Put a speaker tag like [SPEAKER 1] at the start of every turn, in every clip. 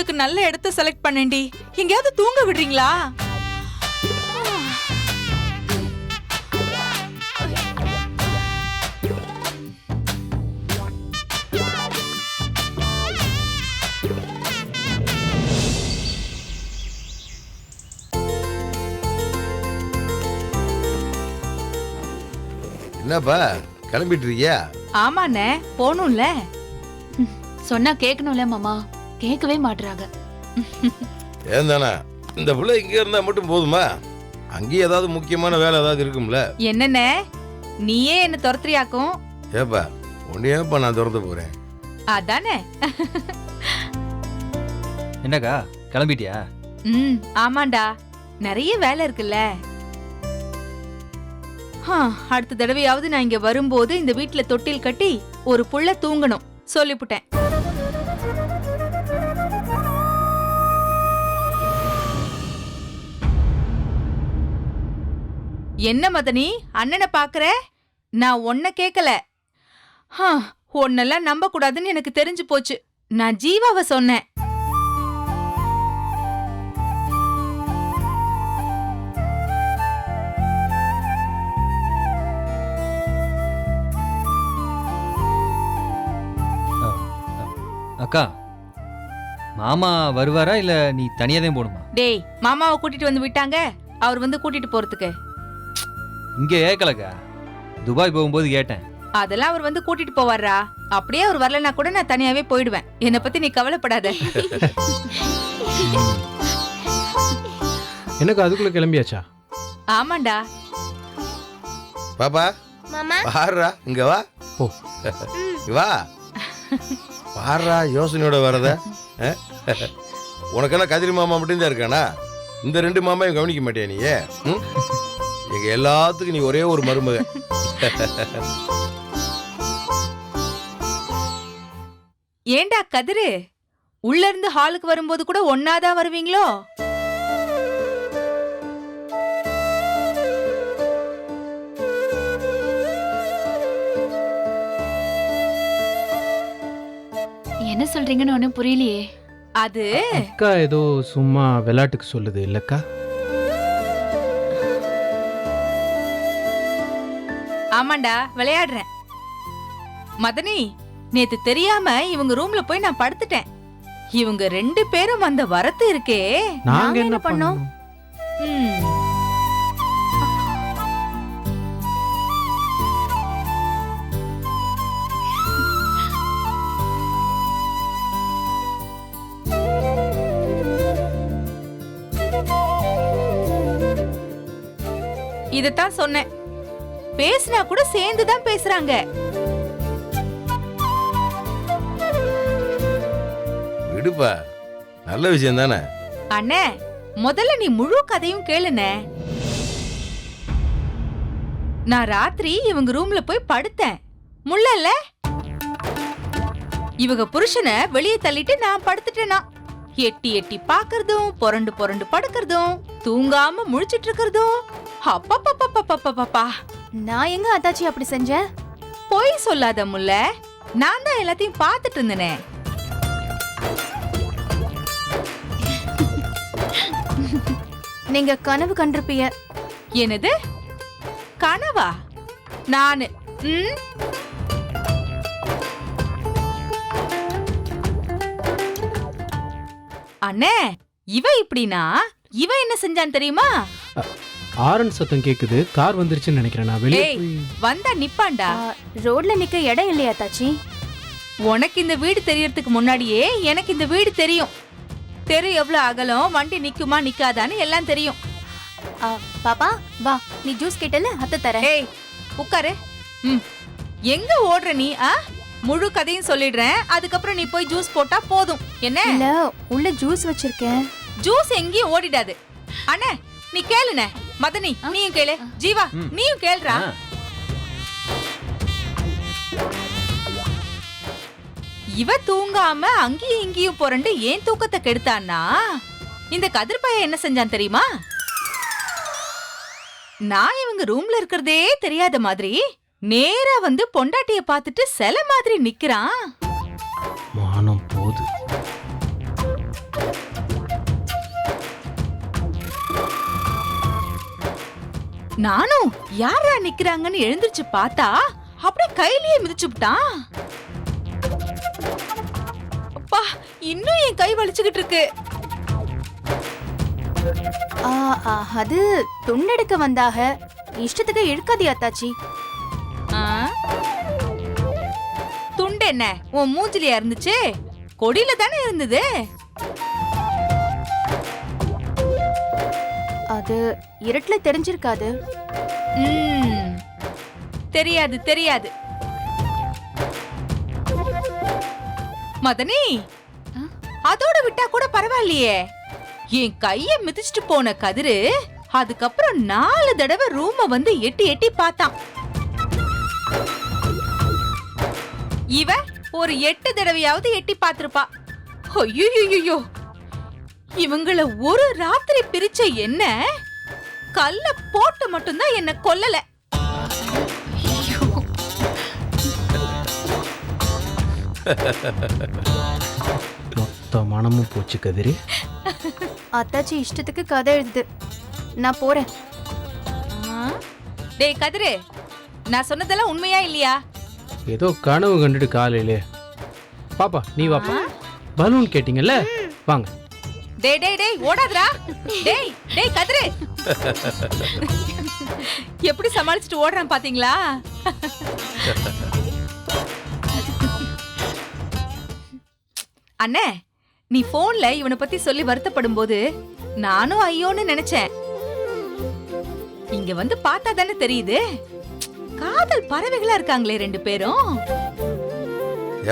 [SPEAKER 1] தூங்குறதுக்கு நல்ல இடத்த செலக்ட் பண்ணேன்டி. எங்கேயாவது தூங்க விடுறீங்களா?
[SPEAKER 2] என்னப்பா கிளம்பிட்டு இருக்கியா?
[SPEAKER 1] ஆமாண்ணே போகணும்ல.
[SPEAKER 3] சொன்னா கேட்கணும்ல மாமா. கேட்கவே மாட்றாங்க.
[SPEAKER 2] ஏன் தானே இந்த பிள்ளை இங்கே இருந்தா மட்டும் போதுமா? அங்கேயே ஏதாவது முக்கியமான வேலை ஏதாவது இருக்கும்ல?
[SPEAKER 1] என்னண்ணே நீயே என்ன துரத்துறியாக்கும்?
[SPEAKER 2] ஏப்பா உன்னையேப்பா நான் திறந்து போறேன்?
[SPEAKER 1] அதானே?
[SPEAKER 4] என்னக்கா கிளம்பிட்டியா?
[SPEAKER 1] ம் ஆமாண்டா. நிறைய வேலை இருக்குல்ல. ஹா, அடுத்த தடவையாவது நான் இங்க வரும்போது இந்த வீட்ல தொட்டில் கட்டி ஒரு புள்ள தூங்கணும். சொல்லிப்புட்டேன். என்ன மதனி? அண்ணனை பாக்குற? நான் ஒன்ன கேக்கல. ஹா, உன்னெல்லாம் நம்ப கூடாதுன்னு எனக்கு தெரிஞ்சு போச்சு. நான் ஜீவாவை சொன்னேன்.
[SPEAKER 4] அக்கா மாமா வருவாரா இல்ல நீ தனியா தான் போகணுமா?
[SPEAKER 1] டேய் மாமாவை கூட்டிட்டு வந்து விட்டாங்க. அவர் வந்து கூட்டிட்டு போறதுக்கு.
[SPEAKER 4] இங்க ஏக்கலக்கா. துபாய் போகும்போது கேட்டேன்.
[SPEAKER 1] அதெல்லாம் அவர் வந்து கூட்டிட்டு போவாரா? அப்படியே அவர் வரலனா கூட நான் தனியாவே போயிடுவேன். என்னை பத்தி நீ கவலைப்படாத.
[SPEAKER 5] எனக்கு அதுக்குள்ள கிளம்பியாச்சா?
[SPEAKER 1] ஆமாண்டா.
[SPEAKER 2] பாப்பா
[SPEAKER 6] மாமா.
[SPEAKER 2] பாருடா இங்க வா.
[SPEAKER 5] ஓ.
[SPEAKER 2] இங்க வா. பாருடா யோசனையோட வரத? உனக்கெல்லாம் கதிரி மாமா மட்டும்தான் இருக்கானா? இந்த ரெண்டு மாமாவையும் கவனிக்க மாட்டியா நீ ம்? எங்க எல்லாத்துக்கும் நீ ஒரே ஒரு மருமக.
[SPEAKER 1] ஏண்டா கதிரு? உள்ள இருந்து ஹாலுக்கு வரும்போது கூட ஒன்னாதான் வருவீங்களோ?
[SPEAKER 3] என்ன சொல்றீங்கன்னு ஒண்ணும் புரியலையே.
[SPEAKER 1] அது
[SPEAKER 5] அக்கா ஏதோ சும்மா விளையாட்டுக்கு சொல்லுது இல்லக்கா?
[SPEAKER 1] ஆமாண்டா விளையாடுறேன். மதனி நேத்து தெரியாம இவங்க ரூம்ல போய் நான் படுத்துட்டேன். இவங்க ரெண்டு பேரும் அந்த வரத்து இருக்கே.
[SPEAKER 5] நாங்க என்ன பண்ணோம்.
[SPEAKER 1] இதத்தான் சொன்னேன். பேசினா கூட சேர்ந்து தான் பேசுறாங்க.
[SPEAKER 2] விடுப்பா நல்ல விஷயம் தானே?
[SPEAKER 1] அண்ணே முதல்ல நீ முழு கதையும் கேளுனே நான் ராத்திரி இவங்க ரூம்ல போய் படுத்தேன். முள்ளல்ல? இவங்க புருஷனை வெளியே தள்ளிட்டு நான் படுத்துட்டேனா? எட்டி எட்டி பாக்குறதும் புரண்டு புரண்டு படுக்கிறதும் தூங்காம முழிச்சிட்டு இருக்கிறதும் அப்பப்பப்பப்பப்பப்பப்பா.
[SPEAKER 6] நான் எங்க அத்தாச்சி அப்படி செஞ்சேன்?
[SPEAKER 1] பொய் சொல்லாத முல்ல. நான் தான் எல்லாத்தையும் பார்த்துட்டு இருந்தேனே.
[SPEAKER 6] நீங்க கனவு கண்டிருப்பீங்க.
[SPEAKER 1] என்னது? கனவா? நானு. ம்? அண்ணே இவ இப்படினா? இவ என்ன செஞ்சான் தெரியுமா?
[SPEAKER 5] ஆரன் சத்தம் கேக்குது. கார் வந்துருச்சுன்னு நினைக்கிறேன் நான். வெளியே
[SPEAKER 1] ஏய்.
[SPEAKER 5] போய்
[SPEAKER 1] வந்தா நிப்பாண்டா?
[SPEAKER 6] ரோட்ல நிக்க இடம் இல்லையா அத்தாச்சி
[SPEAKER 1] உனக்கு இந்த வீடு தெரியறதுக்கு முன்னாடியே எனக்கு இந்த வீடு தெரியும். தெரு எவ்வளவு அகலம் வண்டி நிக்குமா நிக்காதான்னு எல்லாம் தெரியும்.
[SPEAKER 6] ஆ, பாப்பா வா நீ ஜூஸ் கேட்டல அத்தை தரேன்.
[SPEAKER 1] ஏய் உட்காரு. ம். எங்க ஓடுற நீ ஆ? முழு கதையும் சொல்லிடுறேன். அதுக்கப்புறம் நீ போய் ஜூஸ் போட்டா போதும். என்ன?
[SPEAKER 6] இல்ல உள்ள ஜூஸ் வச்சிருக்கேன்.
[SPEAKER 1] ஜூஸ் எங்கேயும் ஓடிடாது. அண்ணே நீ கேளுனே மதனி நீயும் கேளு. ஜீவா. நீயும் கேளுடா
[SPEAKER 4] ஆ,
[SPEAKER 1] இவ தூங்காம அங்கேயும் இங்கேயும் புரண்டு ஏன் தூக்கத்தை கெடுத்தான்னா? இந்த கதிர் பையன் என்ன செஞ்சான் தெரியுமா? நான் இவங்க ரூம்ல இருக்கிறதே தெரியாத மாதிரி நேரா வந்து பொண்டாட்டிய பார்த்துட்டு சில மாதிரி நிக்கிறான்.
[SPEAKER 5] மானம்
[SPEAKER 1] நானும் யாரா நிக்கிறாங்கன்னு எழுந்திருச்சு பார்த்தா அப்படியே கையிலேயே மிதிச்சுட்டான் அப்பா இன்னும் என் கை வலிச்சுக்கிட்டு இருக்கு.
[SPEAKER 6] ஆ, ஆ, அது துண்டெடுக்க வந்தாக. இஷ்டத்துக்கு இழுக்காதே அத்தாச்சி?
[SPEAKER 1] துண்டு என்ன? உன் மூஞ்சிலியா இருந்துச்சு கொடியில தானே இருந்தது?
[SPEAKER 6] அது இருட்டுல தெரிஞ்சிருக்காது.
[SPEAKER 1] ம், தெரியாது தெரியாது. மதனி? அதோட விட்டா கூட பரவாயில்லையே. என் கைய மிதிச்சிட்டு போன கதிரு அதுக்கப்புறம் நாலு தடவை ரூம வந்து எட்டி எட்டி பார்த்தான். இவ ஒரு எட்டு தடவையாவது எட்டி பார்த்திருப்பா. ஐயோ இவங்கள ஒரு ராத்திரி பிரிச்ச என்ன? கல்ல போட்டு மட்டும்தான் என்ன கொல்லல.
[SPEAKER 5] மொத்த மனமும் போச்சு கதிரி.
[SPEAKER 6] அத்தாச்சி இஷ்டத்துக்கு கதை எழுதுது. நான் போறேன்.
[SPEAKER 1] ஆ? டேய் கதிரு நான் சொன்னதெல்லாம் உண்மையா இல்லையா?
[SPEAKER 5] ஏதோ கனவு கண்டுட்டு காலையிலே. பாப்பா நீ வாப்பா. பலூன் கேட்டிங்கல்ல? வாங்க.
[SPEAKER 1] டேய் டேய் டேய் ஓடாதடா. டேய் டேய் கதிரு. எப்படி சமாளிச்சுட்டு ஓடுறான் பாத்தீங்களா? அண்ணே நீ போன்ல இவனை பத்தி சொல்லி வருத்தப்படும் போது நானும் ஐயோன்னு நினைச்சேன். இங்க வந்து பார்த்தா தானே தெரியுது. காதல் பறவைகளா இருக்காங்களே ரெண்டு பேரும்.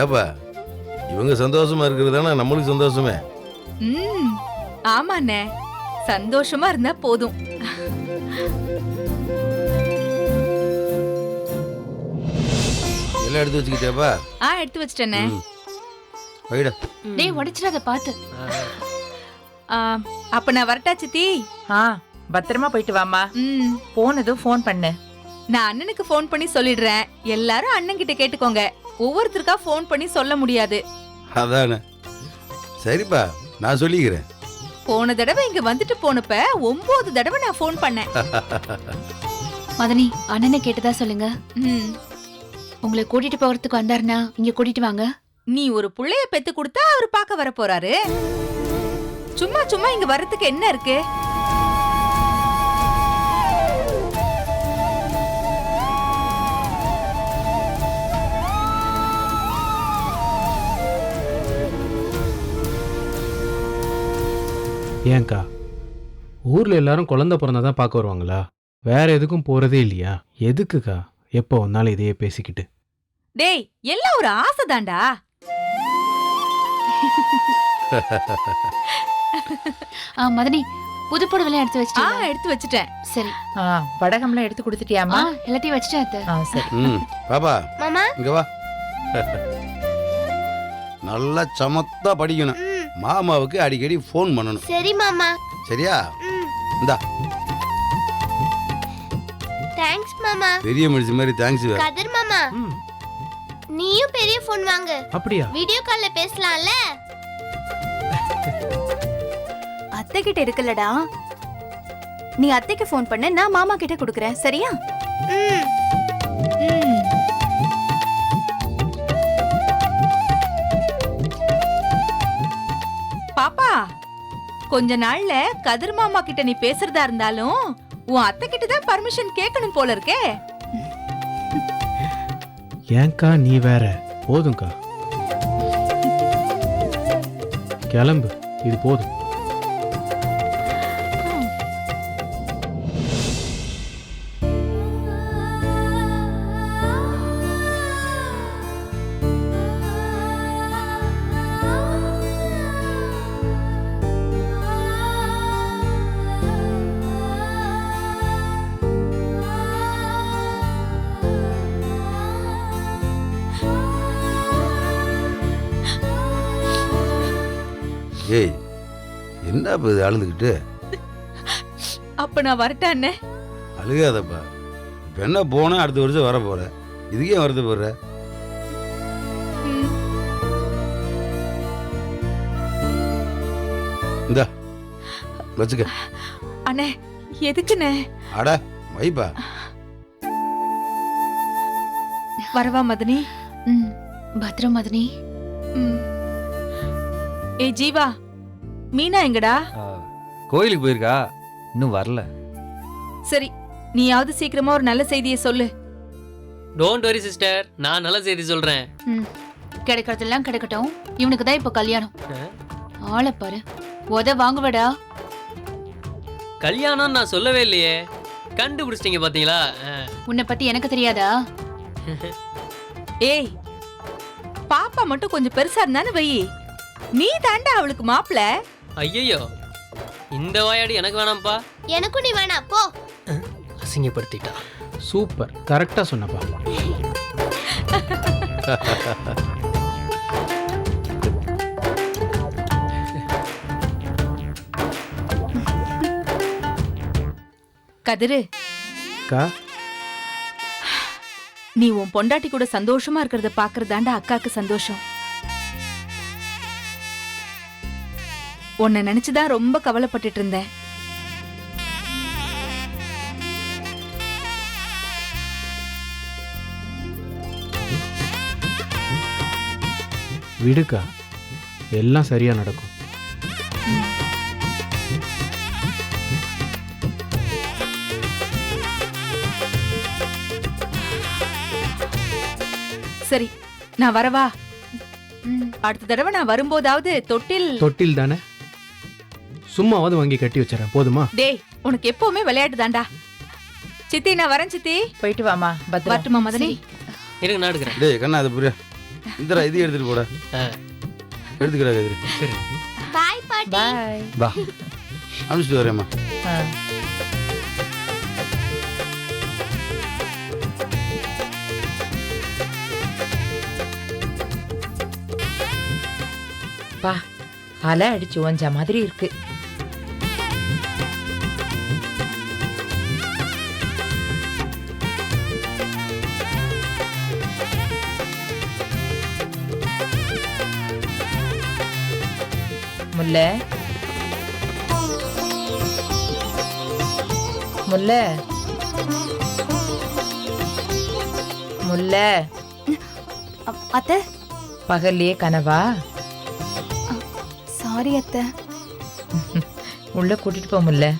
[SPEAKER 2] ஏப்பா இவங்க சந்தோஷமா இருக்கிறது தானே நம்மளுக்கு சந்தோஷமே.
[SPEAKER 1] ம் ஆமாண்ணே. சந்தோஷமா இருந்தா போதும்.
[SPEAKER 2] எல்லாம் எடுத்து வச்சுக்கிட்டேப்பா
[SPEAKER 1] ஆ எடுத்து வச்சிட்டேனே
[SPEAKER 2] ம். வைடா.
[SPEAKER 3] டேய் உடைச்சிடாத பாத்து.
[SPEAKER 1] ஆ, அப்ப நான் வரட்டா சித்தி?
[SPEAKER 7] ஆ பத்திரமா போயிட்டு வாமா
[SPEAKER 1] ம்.
[SPEAKER 7] போனதும் ஃபோன் பண்ணு.
[SPEAKER 1] நான் அண்ணனுக்கு ஃபோன் பண்ணி சொல்லிடுறேன். எல்லாரும் அண்ணன் கிட்ட கேட்டுக்கோங்க. ஒவ்வொருத்தருக்கா ஃபோன் பண்ணி சொல்ல முடியாது.
[SPEAKER 2] அதானே. சரிப்பா. நான் சொல்லிக்கிறேன்.
[SPEAKER 1] போன தடவை இங்க வந்துட்டு போனப்ப ஒன்பது தடவை நான் ஃபோன் பண்ணேன்.
[SPEAKER 3] மதனி அண்ணனை கேட்டதா சொல்லுங்க.
[SPEAKER 1] ம்.
[SPEAKER 3] உங்களை கூட்டிட்டு போறதுக்கு வந்தாருன்னா இங்க கூட்டிட்டு வாங்க.
[SPEAKER 1] நீ ஒரு புள்ளைய பெத்து கொடுத்தா அவர் பார்க்க வர போறாரு. சும்மா சும்மா இங்க வர்றதுக்கு என்ன இருக்கு?
[SPEAKER 5] ஏன்க்கா ஊர்ல எல்லாரும் குழந்தை பிறந்தா தான் பார்க்க வருவாங்களா? வேற எதுக்கும் போறதே இல்லையா? எதுக்குக்கா? எப்போ வந்தாலும் இதையே பேசிக்கிட்டு.
[SPEAKER 1] டேய் எல்லாம் ஒரு ஆசைதான்டா
[SPEAKER 3] ஆ மதனி புது புடவெல்லாம் எடுத்து
[SPEAKER 1] ஆ எடுத்து வச்சுட்டேன்.
[SPEAKER 3] சரி.
[SPEAKER 7] ஆ வடகம்லாம் எடுத்து
[SPEAKER 3] ஆ
[SPEAKER 7] கொடுத்துட்டியாமா
[SPEAKER 3] எல்லாத்தையும் வச்சிட்டேன் அத்தை.
[SPEAKER 7] ஆ சரி.
[SPEAKER 2] ம் பாப்பா.
[SPEAKER 6] மாமா?
[SPEAKER 2] இங்க வா. நல்லா சமத்தா படிக்கணும். மாமாவுக்கு அடிக்கடி ஃபோன் பண்ணணும்.
[SPEAKER 6] சரி மாமா.
[SPEAKER 2] சரியா? இந்தா.
[SPEAKER 8] தேங்க்ஸ் மாமா.
[SPEAKER 2] பெரிய மனுஷன் மாதிரி தேங்க்ஸ்
[SPEAKER 8] கதிர் மாமா.
[SPEAKER 5] ம்,
[SPEAKER 8] நீயும் பெரிய ஃபோன் வாங்கு.
[SPEAKER 5] அப்படியா?
[SPEAKER 8] வீடியோ கால்ல பேசலாம்ல?
[SPEAKER 6] அத்தை கிட்ட இருக்குல்லடா. நீ அத்தைக்கு ஃபோன் பண்ண நான் மாமா கிட்ட கொடுக்குறேன் சரியா?
[SPEAKER 8] ம்.
[SPEAKER 1] பாப்பா கொஞ்ச நாள்ல கதிர் மாமா கிட்ட நீ பேசுறதா இருந்தாலும் உன் அத்தை கிட்ட தான் பர்மிஷன் கேட்கணும் போல இருக்கே.
[SPEAKER 5] ஏன்க்கா நீ வேற? போதும்க்கா. கிளம்பு. இது போதும்.
[SPEAKER 2] என்ன இப்போ இது அழுதுகிட்டு?
[SPEAKER 1] அப்ப நான் வரட்டேன் அண்ணே?
[SPEAKER 2] அழுகாதப்பா. இப்போ என்ன போனால் அடுத்த வருஷம் வர போற. இதுக்கே வருது போடுற
[SPEAKER 1] ம்.
[SPEAKER 2] இந்தா வச்சுக்க.
[SPEAKER 1] அண்ணே எதுக்குண்ணே?
[SPEAKER 2] அட வைப்பா.
[SPEAKER 1] வரவா மதனி?
[SPEAKER 3] ம் பத்திரம் மதனி.
[SPEAKER 1] ம். ஏய் ஜீவா. மீனா எங்கடா?
[SPEAKER 4] கோயிலுக்கு போயிருக்கா? இன்னும் வரல.
[SPEAKER 1] சரி நீயாவது சீக்கிரமா ஒரு நல்ல செய்தியை சொல்லு.
[SPEAKER 9] டோன்ட் வரி சிஸ்டர் நான் நல்ல செய்தி சொல்றேன்.
[SPEAKER 3] ம் கிடைக்கிறதெல்லாம் கிடைக்கட்டும். இவனுக்கு தான் இப்ப கல்யாணம். ஆளை பாரு. உத வாங்குவடா.
[SPEAKER 9] கல்யாணம் நான் சொல்லவே இல்லையே. கண்டுபிடிச்சிட்டீங்க பாத்தீங்களா? ஆ.
[SPEAKER 3] உன்னை பத்தி எனக்கு தெரியாதா?
[SPEAKER 1] ஏய் பாப்பா மட்டும் கொஞ்சம் பெருசா இருந்தானு வை நீ தாண்டா அவளுக்கு மாப்பிள.
[SPEAKER 9] ஐயையோ இந்த வாயாடி எனக்கு வேணாம்ப்பா.
[SPEAKER 8] எனக்கும் நீ வேணாம் போ.
[SPEAKER 9] அசிங்கப்படுத்திட்டா.
[SPEAKER 5] சூப்பர். கரெக்டாக சொன்னப்பா.
[SPEAKER 1] கதிரு.
[SPEAKER 5] அக்கா
[SPEAKER 1] நீ உன் பொண்டாட்டி கூட சந்தோஷமா இருக்கிறத பாக்குறதாண்டா அக்காக்கு சந்தோஷம். உன்னை நினைச்சுதான் ரொம்ப கவலைப்பட்டுட்டு இருந்தேன்.
[SPEAKER 5] விடுக்கா எல்லாம் சரியா நடக்கும்.
[SPEAKER 1] சரி நான் வரவா? அடுத்த தடவை நான் வரும்போதாவது தொட்டில்
[SPEAKER 5] தொட்டில் தானே? சும்மாவது வாங்கி கட்டி வச்சிடறேன். போதுமா?
[SPEAKER 1] டேய் உனக்கு எப்பவுமே விளையாட்டு தாண்டா சித்தி நான் வரேன் சித்தி.
[SPEAKER 7] போயிட்டு வாமா
[SPEAKER 1] வரட்டுமா மதனி?
[SPEAKER 9] இருங்க நான் எடுக்கிறேன்.
[SPEAKER 2] டேய் கண்ணா அது புரிய? இந்தரா இதையும் எடுத்துட்டு போட. எடுத்துக்கிறா கதிரி
[SPEAKER 8] பாய் பாட்டி.
[SPEAKER 7] பாய்.
[SPEAKER 4] வா.
[SPEAKER 2] அனுப்பிச்சிட்டு வரேம்மா.
[SPEAKER 7] பா அலை அடிச்சு ஓஞ்ச மாதிரி இருக்கு. முல்லை. முல்லை. முல்லை.
[SPEAKER 6] அத்தை.
[SPEAKER 7] பகல்லையே கனவா?
[SPEAKER 6] சாரி அத்தை.
[SPEAKER 7] உள்ள கூட்டிட்டு போக முல்ல.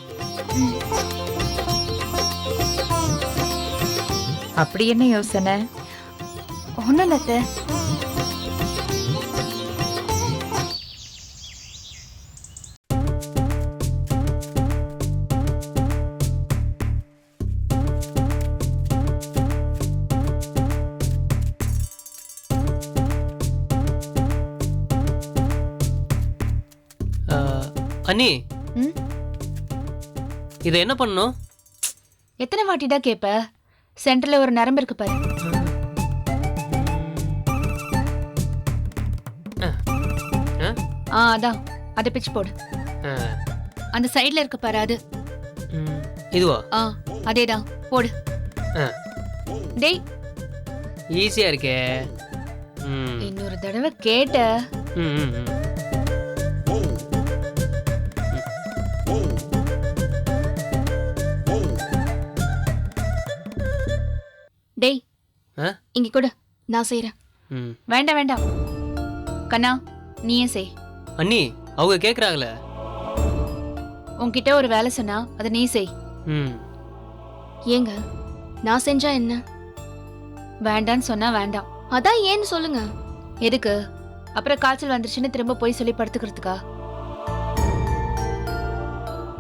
[SPEAKER 7] அப்படி என்ன யோசனை?
[SPEAKER 6] ஒன்றும் இல்லை
[SPEAKER 9] அண்ணி
[SPEAKER 3] ம்?
[SPEAKER 9] இதை என்ன பண்ணணும்
[SPEAKER 3] எத்தனை வாட்டிடா கேப்ப? சென்டர்ல ஒரு நரம்பு இருக்கு பாரு?
[SPEAKER 9] ஆ
[SPEAKER 3] அதான். அதை பிச்சு போடு.
[SPEAKER 9] ஆ,
[SPEAKER 3] அந்த சைடுல இருக்கு பாரு அது.
[SPEAKER 9] ம், இதுவா?
[SPEAKER 3] ஆ அதேதான். போடு.
[SPEAKER 9] ஆ.
[SPEAKER 3] டேய்.
[SPEAKER 9] ஈஸியா இருக்கே. ம்,
[SPEAKER 3] இன்னொரு தடவை கேட்ட.
[SPEAKER 9] ம், ம், ம்.
[SPEAKER 3] டேய்? இங்க கொடு. நான் செய்யறேன்
[SPEAKER 9] ம்.
[SPEAKER 3] வேண்டாம் வேண்டாம். கண்ணா நீயே செய்.
[SPEAKER 9] அண்ணி அவங்க கேக்குறாங்களே.
[SPEAKER 3] உன்கிட்ட ஒரு வேலை சொன்னா அதை நீ செய்.
[SPEAKER 9] ம்.
[SPEAKER 6] ஏங்க நான் செஞ்சா என்ன?
[SPEAKER 3] வேண்டான்னு சொன்னா வேண்டாம்.
[SPEAKER 6] அதான் ஏன்னு சொல்லுங்க.
[SPEAKER 3] எதுக்கு? அப்புறம் காய்ச்சல் வந்துருச்சுன்னு திரும்ப போய் சொல்லி படுத்துக்கிறதுக்கா?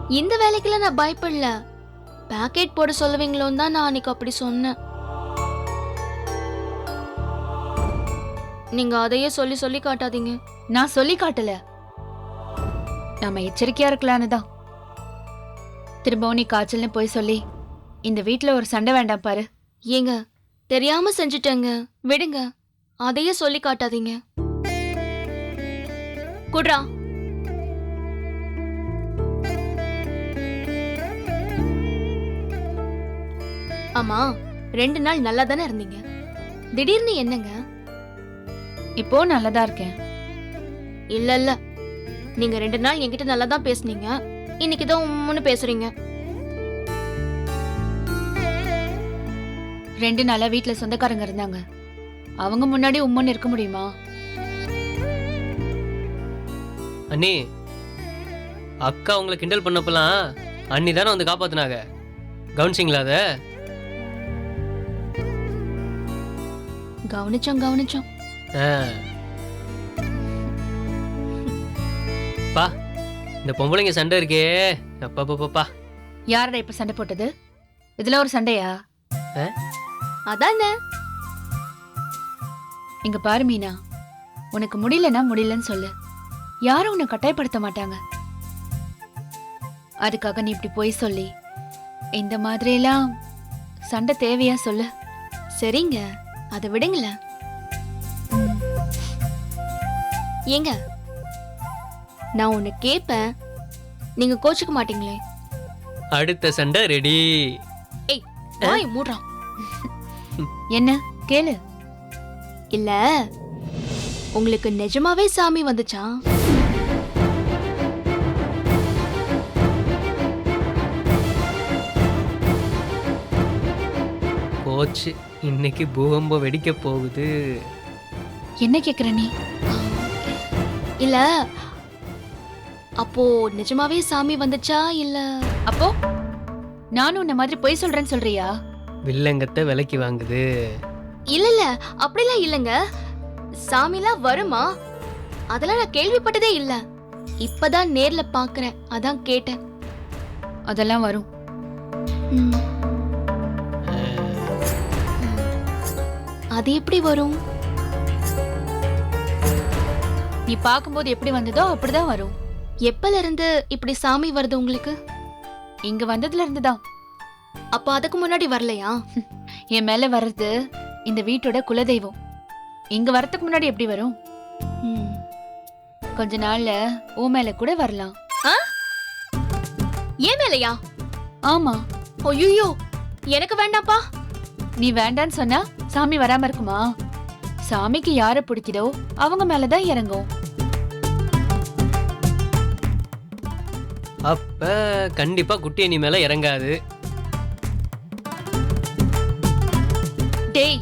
[SPEAKER 6] இந்த வேலைக்கெல்லாம் நான் பயப்படல. பேக்கெட் போட சொல்லுவீங்களோன்னு தான் நான் அன்னைக்கு அப்படி சொன்னேன். நீங்க அதையே சொல்லி சொல்லி காட்டாதீங்க.
[SPEAKER 3] நான் சொல்லி காட்டல. நாம எச்சரிக்கையா இருக்கலான்னு தான் திரும்பவும் நீ காய்ச்சல்னு போய் சொல்லி இந்த வீட்டில் ஒரு சண்டை வேண்டாம் பாரு.
[SPEAKER 6] ஏங்க தெரியாம செஞ்சுட்டேங்க. விடுங்க அதையே சொல்லி காட்டாதீங்க. குட்ரா. ஆமா ரெண்டு நாள் நல்லா தானே இருந்தீங்க? திடீர்னு என்னங்க?
[SPEAKER 3] இப்போ நல்லதா இருக்கேன்.
[SPEAKER 6] இல்ல இல்ல. நீங்க ரெண்டு நாள் என்கிட்ட நல்லா தான் பேசுனீங்க. இன்னைக்கு தான் உம்முன்னு பேசுறீங்க.
[SPEAKER 3] ரெண்டு நாளா வீட்ல சொந்தக்காரங்க இருந்தாங்க. அவங்க முன்னாடி உம்மன் இருக்க முடியுமா?
[SPEAKER 9] அண்ணி அக்கா உங்களை கிண்டல் பண்ணப்பலாம் அண்ணி தானே வந்து காப்பாத்துனாங்க. கவனிச்சிங்களா அதை?
[SPEAKER 6] கவனிச்சோம் கவனிச்சோம்.
[SPEAKER 9] பா இந்த பொம்பளைங்க சண்டை இருக்கே. அப்பா பாப்பா
[SPEAKER 3] யாரடா இப்ப சண்டை போட்டது? இதுல ஒரு சண்டையா?
[SPEAKER 6] அதானே.
[SPEAKER 3] இங்க பாரு மீனா. உனக்கு முடியலன்னா முடியலன்னு சொல்லு. யாரும் உன்னை கட்டாயப்படுத்த மாட்டாங்க. அதுக்காக நீ இப்படி போய் சொல்லி இந்த மாதிரி எல்லாம் சண்டை தேவையா சொல்லு.
[SPEAKER 6] சரிங்க. அதை விடுங்களேன். ஏங்க நான் ஒன்னு கேட்பேன். நீங்க கோச்சுக்க மாட்டீங்களே.
[SPEAKER 9] அடுத்த சண்டை ரெடி
[SPEAKER 6] வாய் மூடுறான்
[SPEAKER 3] என்ன கேளு.
[SPEAKER 6] இல்ல உங்களுக்கு நிஜமாவே சாமி வந்துச்சா?
[SPEAKER 9] போச்சு. இன்னைக்கு பூகம்பம் வெடிக்க போகுது.
[SPEAKER 3] என்ன கேக்குற நீ?
[SPEAKER 6] இல்ல. அப்போ நிஜமாவே சாமி வந்துச்சா இல்ல?
[SPEAKER 3] அப்போ? நானும் உன்ன மாதிரி பொய் சொல்றேன்னு சொல்றியா?
[SPEAKER 9] வில்லங்கத்தை விலைக்கு வாங்குது.
[SPEAKER 6] இல்ல இல்ல. அப்படிலாம் இல்லங்க. சாமிலாம் வருமா? அதெல்லாம் நான் கேள்விப்பட்டதே இல்ல. இப்பதான் நேர்ல பாக்குறேன். அதான் கேட்டேன்.
[SPEAKER 3] அதெல்லாம் வரும்.
[SPEAKER 6] அது எப்படி வரும்?
[SPEAKER 3] நீ பாக்கும்போது எப்படி வந்ததோ அப்படிதான் வரும்.
[SPEAKER 6] எப்பல இருந்து இப்படி சாமி வருது உங்களுக்கு?
[SPEAKER 3] இங்க வந்ததுல இருந்துதான்
[SPEAKER 6] அப்ப அதுக்கு முன்னாடி வரலையா?
[SPEAKER 3] என் மேல வர்றது இந்த வீட்டோட குலதெய்வம். இங்க வரதுக்கு முன்னாடி எப்படி வரும்?
[SPEAKER 6] ம்.
[SPEAKER 3] கொஞ்ச நாள்ல ஓ மேல கூட வரலாம்.
[SPEAKER 6] ஏன் மேலையா?
[SPEAKER 3] ஆமா.
[SPEAKER 6] ஐயோ எனக்கு வேண்டாம்ப்பா.
[SPEAKER 3] நீ வேண்டான்னு சொன்னா சாமி வராம இருக்குமா? சாமிக்கு யார பிடிக்குதோ அவங்க மேலதான் இறங்கும்.
[SPEAKER 9] அப்ப கண்டிப்பா குட்டி அணி மேல இறங்காது.
[SPEAKER 3] டேய்.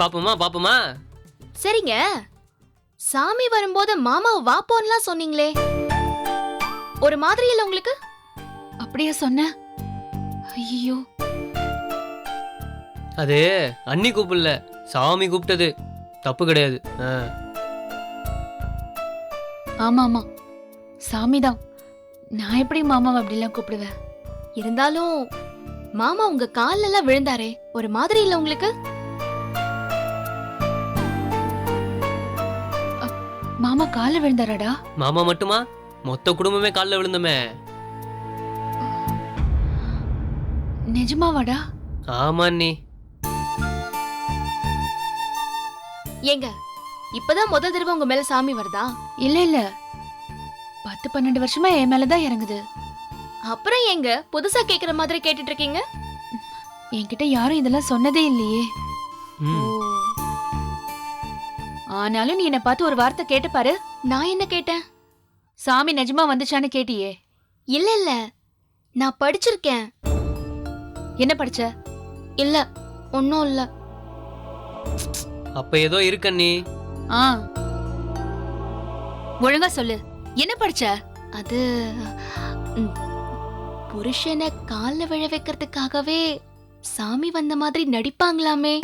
[SPEAKER 9] பாப்போமா பாப்போமா?
[SPEAKER 6] சரிங்க. சாமி வரும்போது மாமாவை வாப்போன்னுலாம் சொன்னீங்களே. ஒரு மாதிரி இல்ல உங்களுக்கு?
[SPEAKER 3] அப்படியே சொன்ன? ஐயோ
[SPEAKER 9] அது அண்ணி கூப்பிடல. சாமி கூப்பிட்டது. தப்பு கிடையாது. ஆ.
[SPEAKER 3] ஆமா ஆமா சாமிதான். நான் எப்படி மாமாவை அப்படிலாம் கூப்பிடுவேன்?
[SPEAKER 6] இருந்தாலும் மாமா உங்க கால்ல எல்லாம் விழுந்தாரே ஒரு மாதிரி இல்ல உங்களுக்கு?
[SPEAKER 3] மாமா கால விழுந்தாராடா?
[SPEAKER 9] மாமா மட்டுமா? மொத்த குடும்பமே காலில் விழுந்தோமே.
[SPEAKER 3] நிஜமாவாடா?
[SPEAKER 9] ஆமா அண்ணி
[SPEAKER 6] ஏங்க இப்பதான் முதல் தடவை உங்க மேல சாமி வருதா?
[SPEAKER 3] இல்ல இல்ல. பத்து பன்னெண்டு வருஷமா என் மேலதான் இறங்குது.
[SPEAKER 6] அப்புறம் ஏங்க புதுசா கேக்குற மாதிரி கேட்டுட்டு இருக்கீங்க
[SPEAKER 3] என்கிட்ட யாரும் இதெல்லாம் சொன்னதே இல்லையே. ஆனாலும் நீ என்ன பார்த்து ஒரு வார்த்தை கேட்டு பாரு.
[SPEAKER 6] நான் என்ன கேட்டேன்?
[SPEAKER 3] சாமி நிஜமா வந்துச்சான்னு கேட்டியே.
[SPEAKER 6] இல்ல இல்ல. நான் படிச்சிருக்கேன்.
[SPEAKER 3] என்ன படிச்ச?
[SPEAKER 6] இல்ல ஒன்னும் இல்ல.
[SPEAKER 9] அப்ப ஏதோ இருக்கு அண்ணி
[SPEAKER 3] ஆ. ஒழுங்கா சொல்லு. என்ன படிச்ச?
[SPEAKER 6] அது ம், புருஷனை கால்ல விழ வைக்கிறதுக்காகவே சாமி வந்த மாதிரி நடிப்பாங்களாமே.